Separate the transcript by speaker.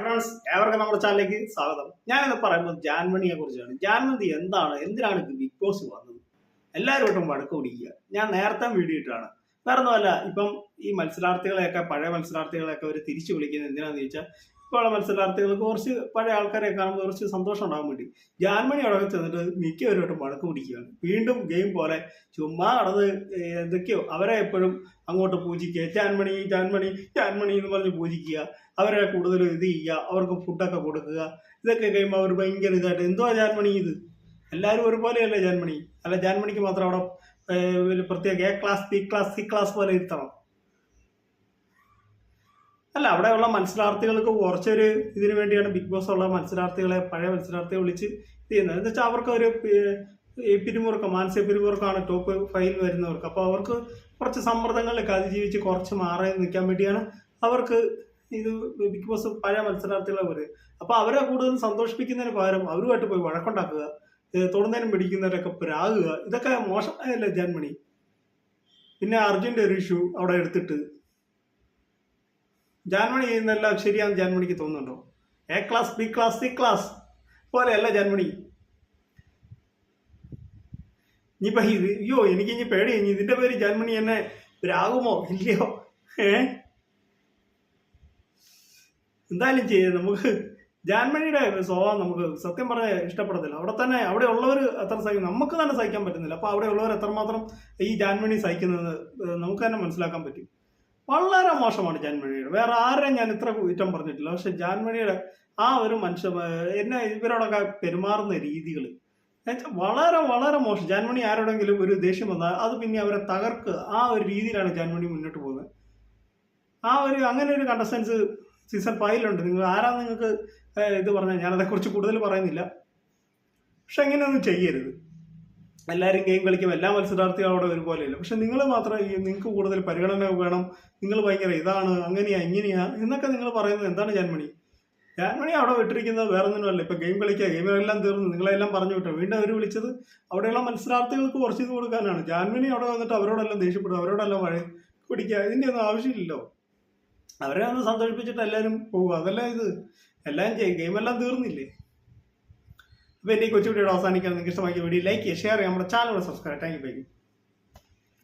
Speaker 1: Friends ഏവർക്കും നമ്മുടെ ചാനലിലേക്ക് സ്വാഗതം. ഞാൻ ഞാനിന്ന് പറയുന്നത് ജാൻമണിയെ കുറിച്ചാണ്. ജാൻമണി എന്താണ്? എന്തിനാണ് ബിഗ് ബോസ് വന്നത്? എല്ലാവരോട്ടും വഴക്ക് പിടിക്കുക ഞാൻ നേരത്തെ വീഡിയോ ഇട്ടാണ് വേറെ ഒന്നുമല്ല ഇപ്പം ഈ മത്സരാർത്ഥികളെയൊക്കെ പഴയ മത്സരാർത്ഥികളെയൊക്കെ അവർ തിരിച്ചു വിളിക്കുന്നത് എന്തിനാന്ന് ചോദിച്ചാൽ ഇപ്പോഴുള്ള മത്സരാർത്ഥികൾക്ക് കുറച്ച് പഴയ ആൾക്കാരെ കാണുമ്പോൾ കുറച്ച് സന്തോഷം ഉണ്ടാകാൻ വേണ്ടി. ജാൻമണി അവിടെ ചെന്നിട്ട് മിക്കവരുമായിട്ടും വഴക്ക് പിടിക്കുകയാണ്. വീണ്ടും ഗെയിം പോലെ ചുമ്മാ നടന്ന് എന്തൊക്കെയോ അവരെ എപ്പോഴും അങ്ങോട്ട് പൂജിക്കുക. ജാൻമണി ജാൻമണി ജാൻമണി എന്ന് പറഞ്ഞ് പൂജിക്കുക. അവരെ കൂടുതൽ ഇത് ചെയ്യുക. അവർക്ക് ഫുഡൊക്കെ കൊടുക്കുക. ഇതൊക്കെ കഴിയുമ്പോൾ അവർ ഭയങ്കര ഇതായിട്ട് എന്തുവാ ജാൻമണി ഇത്? എല്ലാവരും ഒരുപോലെയല്ലേ ജാൻമണി അല്ല ജാൻമണിക്ക് മാത്രം അവിടെ പ്രത്യേക A class B class C class പോലെ ഇരുത്തണം. അല്ല അവിടെയുള്ള മത്സരാർത്ഥികൾക്ക് കുറച്ചൊരു ഇതിനു വേണ്ടിയാണ് ബിഗ് ബോസ് ഉള്ള മത്സരാർത്ഥികളെ പഴയ മത്സരാർത്ഥികളെ വിളിച്ച് ചെയ്യുന്നത്. എന്ന് വെച്ചാൽ അവർക്ക് ഒരു പിരിമുറുക്കം മാനസിക പിരിമുറുക്കമാണ് ടോപ്പ് ഫൈവിൽ വരുന്നവർക്ക്. അപ്പോൾ അവർക്ക് കുറച്ച് സമ്മർദ്ദങ്ങളിലൊക്കെ അതിജീവിച്ച് കുറച്ച് മാറി നിൽക്കാൻ വേണ്ടിയാണ് അവർക്ക് ഇത് ബിഗ് ബോസ് പഴയ മത്സരാർത്ഥികളെ വരെ അപ്പോൾ അവരെ കൂടുതൽ സന്തോഷിപ്പിക്കുന്നതിന് പകരം അവരുമായിട്ട് പോയി വഴക്കുണ്ടാക്കുക തുടർന്നേനും പിടിക്കുന്നവരൊക്കെ പ്രാകുക ഇതൊക്കെ മോശമായല്ലേ ജന്മണി. പിന്നെ അർജുന്റെ ഒരു ഇഷ്യൂ അവിടെ എടുത്തിട്ട് ജാൻമണി ചെയ്യുന്നതെല്ലാം ശരിയാണെന്ന് ജാൻമണിക്ക് തോന്നുന്നുണ്ടോ? A class B class C class പോലെയല്ല ജാൻമണി. ഇനിയിപ്പോ ഇത് അയ്യോ എനിക്ക് ഇനി പേടി. ഇനി ഇതിന്റെ പേര് ജാൻമണി എന്നെ രാകുമോ ഇല്ലയോ? ഏ? എന്തായാലും ചെയ്ത് നമുക്ക് ജാൻമണിയുടെ സ്വഭാവം നമുക്ക് സത്യം പറഞ്ഞ ഇഷ്ടപ്പെടത്തില്ല. അവിടെ തന്നെ അവിടെ ഉള്ളവർ അത്ര സഹിക്കും. നമുക്ക് തന്നെ സഹിക്കാൻ പറ്റുന്നില്ല. അപ്പോൾ അവിടെ ഉള്ളവർ എത്രമാത്രം ഈ ജാൻമണി സഹിക്കുന്നത് നമുക്ക് തന്നെ മനസ്സിലാക്കാൻ പറ്റും. വളരെ മോശമാണ് ജാൻമണിയുടെ. വേറെ ആരെയും ഞാൻ ഇത്ര കുറ്റം പറഞ്ഞിട്ടില്ല. പക്ഷെ ജാൻമണിയുടെ ആ ഒരു മനുഷ്യ എന്നെ ഇവരോടൊക്കെ പെരുമാറുന്ന രീതികൾ. വളരെ വളരെ മോശം. ജാൻമണി ആരോടെങ്കിലും ഒരു ദേഷ്യം വന്നാൽ അത് പിന്നെ അവരെ തകർക്കുക. ആ ഒരു രീതിയിലാണ് ജാൻമണി മുന്നോട്ട് പോകുന്നത്. ആ ഒരു അങ്ങനെ ഒരു കണ്ടസ്റ്റൻസ് സീസൺ ഫൈവിലുണ്ട് നിങ്ങൾ ആരാ നിങ്ങൾക്ക് ഇത് പറഞ്ഞാൽ ഞാനതേക്കുറിച്ച് കൂടുതൽ പറയുന്നില്ല. പക്ഷെ അങ്ങനെയൊന്നും ചെയ്യരുത്. എല്ലാവരും ഗെയിം കളിക്കും എല്ലാ മത്സരാർത്ഥികളും അവിടെ ഒരുപോലെയല്ല. പക്ഷെ നിങ്ങൾ മാത്രം നിങ്ങൾക്ക് കൂടുതൽ പരിഗണന വേണം നിങ്ങൾ ഭയങ്കര ഇതാണ് അങ്ങനെയാ ഇങ്ങനെയാ എന്നൊക്കെ നിങ്ങൾ പറയുന്നത് എന്താണ് ജന്മണി ജാൻമണി അവിടെ വിട്ടിരിക്കുന്നത് വേറെ ഒന്നുമല്ല ഇപ്പൊ ഗെയിം കളിക്കുക ഗെയിമെല്ലാം തീർന്നു നിങ്ങളെല്ലാം പറഞ്ഞു വിട്ടു. വീണ്ടും അവർ വിളിച്ചത് അവിടെയുള്ള മത്സരാർത്ഥികൾക്ക് കുറച്ച് ഇത് കൊടുക്കാനാണ്. ജാൻമണി അവിടെ വന്നിട്ട് അവരോടെല്ലാം ദേഷ്യപ്പെടുക അവരോടെല്ലാം വഴി പിടിക്കുക ഇതിന്റെ ഒന്നും ആവശ്യമില്ലല്ലോ. അവരെ ഒന്ന് സന്തോഷിപ്പിച്ചിട്ട് എല്ലാവരും പോകുക അതല്ല ഇത്. എല്ലാം ഗെയിമെല്ലാം തീർന്നില്ലേ? അപ്പോൾ എന്റെ ഈ കൊച്ചു വീഡിയോ അവസാനിക്കാൻ നിങ്ങൾക്ക് ഇഷ്ടമാക്കിയ വീഡിയോ ലൈക്ക് ചെയ്യുക ഷെയർ ചെയ്യുക നമ്മുടെ ചാനൽ സബ്സ്ക്രൈബ് താങ്ക് യു